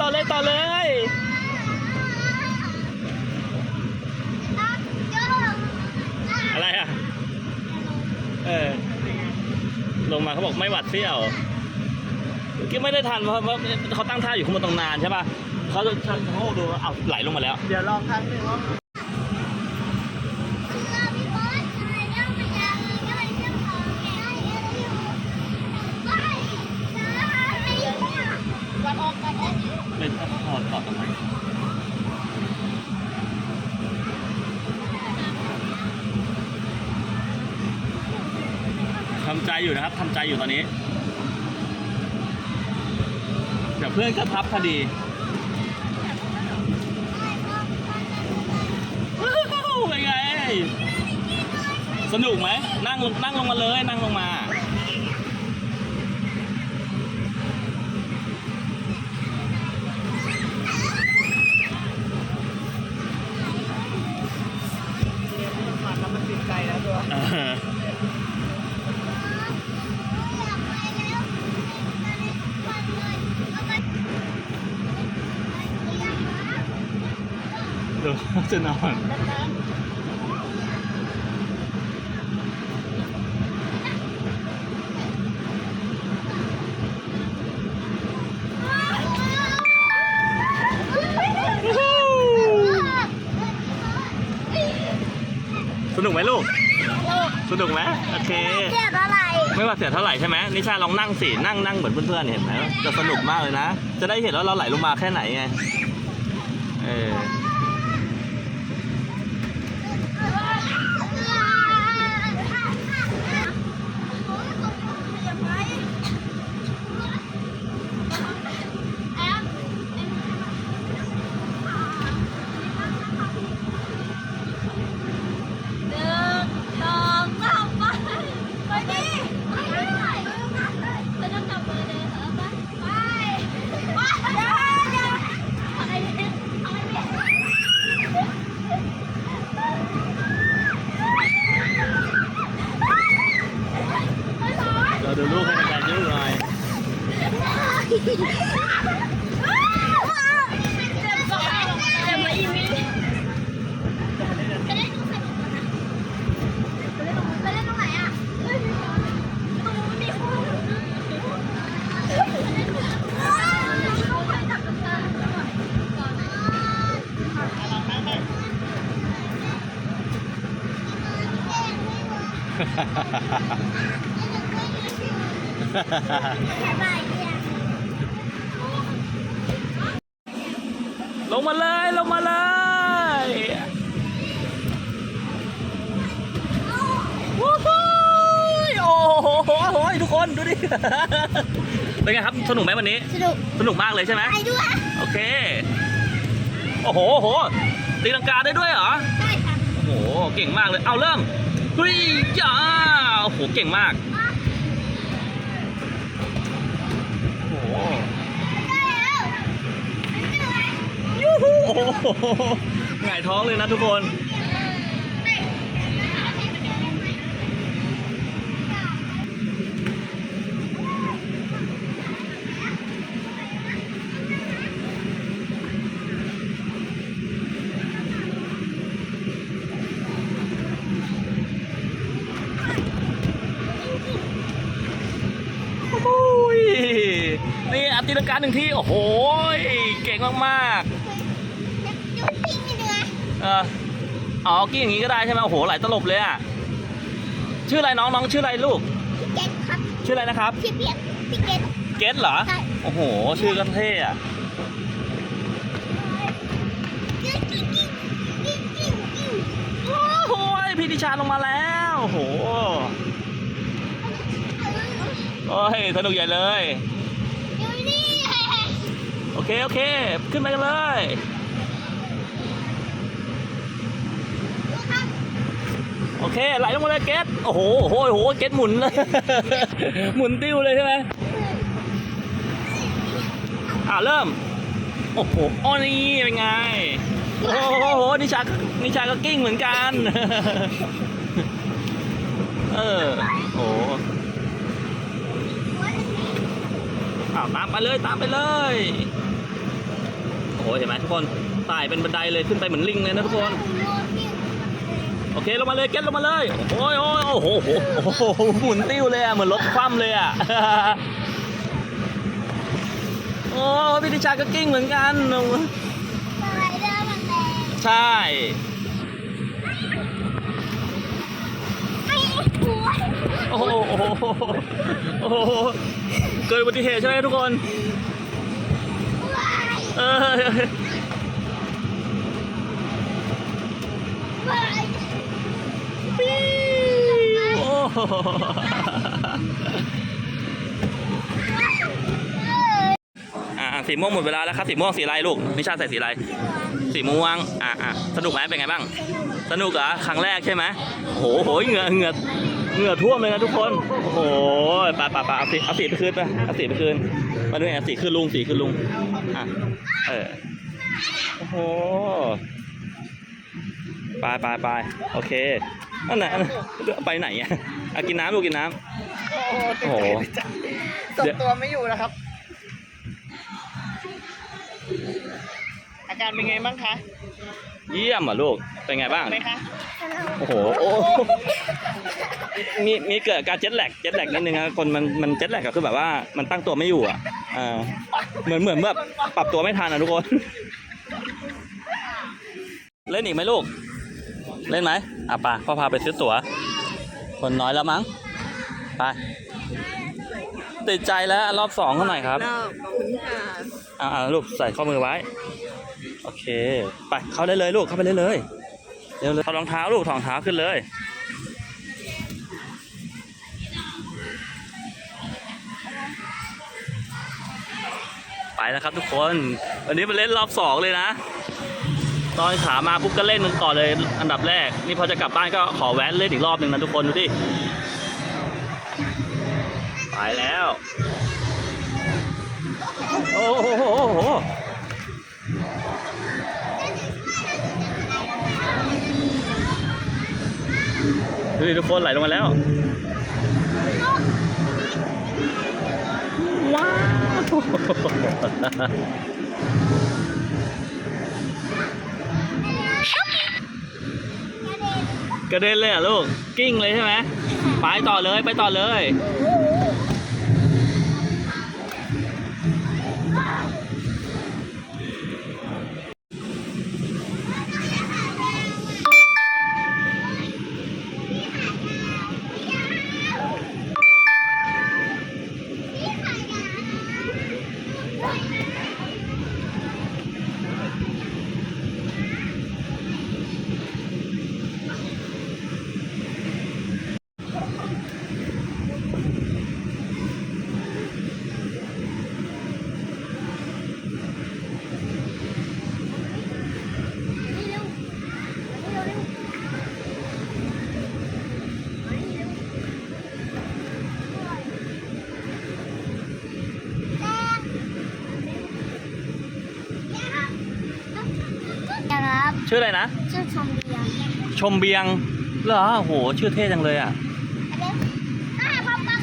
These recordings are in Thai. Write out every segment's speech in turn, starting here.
ต่อเลยต่อเลยอะไรอะเออลงมาเขาบอกไม่หวัดเสี้ยวเมื่อกี้ไม่ได้ทันเพราะเพราเขาตั้งท่าอยู่ข้างบนตรงนานใช่ป่ะเขาจะเขาดูว่าเอาไหลลงมาแล้ว เดี๋ยวลองครั้งหนึ่งว่า ใจอยู่นะครับทำใจอยู่ตอนนี้ เดี๋ยวเพื่อนก็พับพอดีว้าวเป็นไง สนุกไหม นั่งลงนั่งลงมาเลย นั่งลงมา จะนอนสนุกไหมลูก สนุกไหมโอเคเจ็บอะไรไม่ว่าเสียเท่าไหร่ใช่ไหมนิชาลองนั่งสินั่งนั่งเหมือนเพื่อนๆเห็นไหมจะสนุกมากเลยนะ จะได้เห็นว่าเราไหลลงมาแค่ไหนไง เออ ลงมาเลย ลงมาเลยวู้ฮู้โอ้โหโอ้โหทุกคนดูดิ เป็นไงครับ สนุกไหมวันนี้ สนุก สนุกมากเลยใช่ไหมไปด้วย โอเค โอ้โหโอ้โหตีลังกาได้ด้วยเหรอ ใช่ค่ะ โอ้โห เก่งมากเลย เอาเริ่มเฮ้ยจ้าโอ้โห เก่งมาก โอ้โห ได้แล้วเหนื่อ ยยูฮูโอ้โหหงายท้องเลยนะทุกคน กาหนึ่งที่โอ้โหเก่งมากยุบปิ้งนี่เอ่อยๆเอออ๋อกี้อย่างนี้ก็ได้ใช่ไหมโอ้โหหลายตลบเลยอะชื่ออะไรน้องน้องชื่ออะไรลูกเกตครับชื่ออะไรนะครับพี่เพียรพี่เกตเกตเหรอใช่โอ้โหชื่อก็เท่อะโอ้โหพี่ดิชาลงมาแล้วโอ้โหโอ้ยสนุกใหญ่เลยอยู่นี่ โอเค โอเค ขึ้นไปกันเลยโอเคไหลลงมาเลยเกตโอ้โหโอ้โหโอ้โหเกตหมุนเลย หมุนติ้วเลยใช่ไหมอ่าเริ่ม โอ้โหอ้อนี่เป็นไง โอ้โหนิชานิชาก็กิ้งเหมือนกัน เออโอ้อ้าวตามไปเลยตามไปเลย หเห็นไหมทุกคนไต่เป็นบันไดเลยขึ้นไปเหมือนลิงเลยนะทุกคน โอเคลงมาเลยเก็ตลงมาเลย โอ้ยโอ้ยโอ้โหโอ้โหโอ้โหหมุนติ้วเลยอะเหมือนรถคว่ำเลยอะโอ้พี่ดิชาก็กิ้งเหมือนกันสไลเดอร์มันแรงใช่ไม่หัวโอ้โหโอ้โหโอ้โหเกิดอุบัติเหตุใช่ไหมทุกคน เออโอ้โหอ่าสีม่วงหมดเวลาแล้วครับสีม่วงสีอะไรลูกนิชาใส่สีอะไร สีม่วงอะอะสนุกไหมเป็นไงบ้าง สนุกเหรอครั้งแรกใช่ไหมโอ้โหเหงื่อเหงื่อเหงื่อท่วมเลยนะทุกคนโอ้โหปไปไปเอาสีเอาสีไปคืนไปเอาสีไปคืนมาด้วยอะสีคืนลุงสีคืนลุงอะ เออ โอ้โห ไปไปไปโอเคนั่นน่ะนั่นน่ะไปไหนอะอะกินน้ำลูกกินน้ำโอ้โหโอ้โหตกตัวไม่อยู่นะครับ อาการเป็นไงบ้างคะเยี่ยมอะลูก เป็นไงบ้าง ไหมคะ โอ้โหโอ้มีมีเกิดการเจ็ตแลกเจ็ตแลกนิดนึงนะคนมันมันเจ็ตแลกก็คือแบบว่ามันตั้งตัวไม่อยู่อะ อ่าเหมือนเหมือนแบบปรับตัวไม่ทันอะทุกคน เล่นอีกไหมลูก เล่นไหมอะไป่ะพ่อพาไปซื้อตั๋ว คนน้อยแล้วมั้ง ไป ติดใจแล้วรอบสองเท่าไหร่ครับขอบคุณค่ะอ่าลูกใส่ข้อมือไว้ โอเค ไปเข้าได้เลยลูกเข้าไปเลยเลย เร็วเลยถอดรองเท้าลูกถอดรองเท้าขึ้นเลย ไปแล้วครับ ทุกคนวันนี้มาเล่นรอบสองเลยนะ ตอนขามาปุ๊บก็เล่นมันก่อนเลยอันดับแรก นี่พอจะกลับบ้านก็ขอแวะเล่นอีกรอบหนึ่งนะทุกคนดูดิไปแล้ว โอ้โหโอ้โหดูดิทุกคนไหลลงมาแล้ว กระเด็นเลยอะลูก กิ้งเลยใช่ไหม ไปต่อเลย ไปต่อเลย ชื่ออะไรนะ ชื่อชมเบียร์ชมเบียงเหรอโห ชื่อเท่จังเลยอะอะป๊าป๊า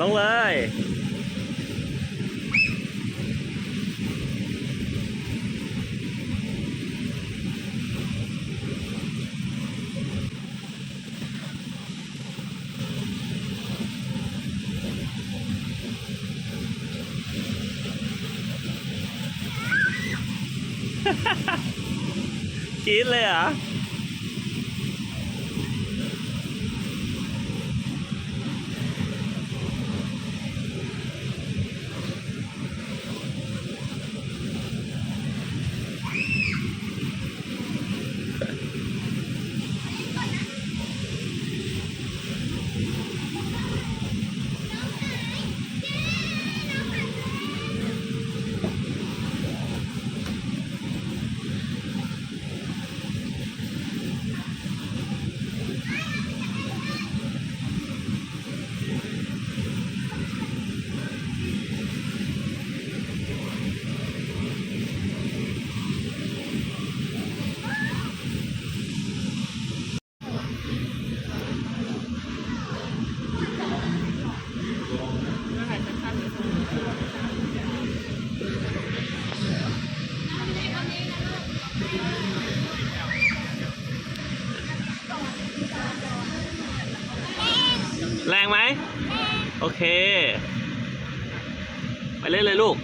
ลงเลยกรีดเลยเหรอแรงไหมโอ เค ไปเล่นเลยลูก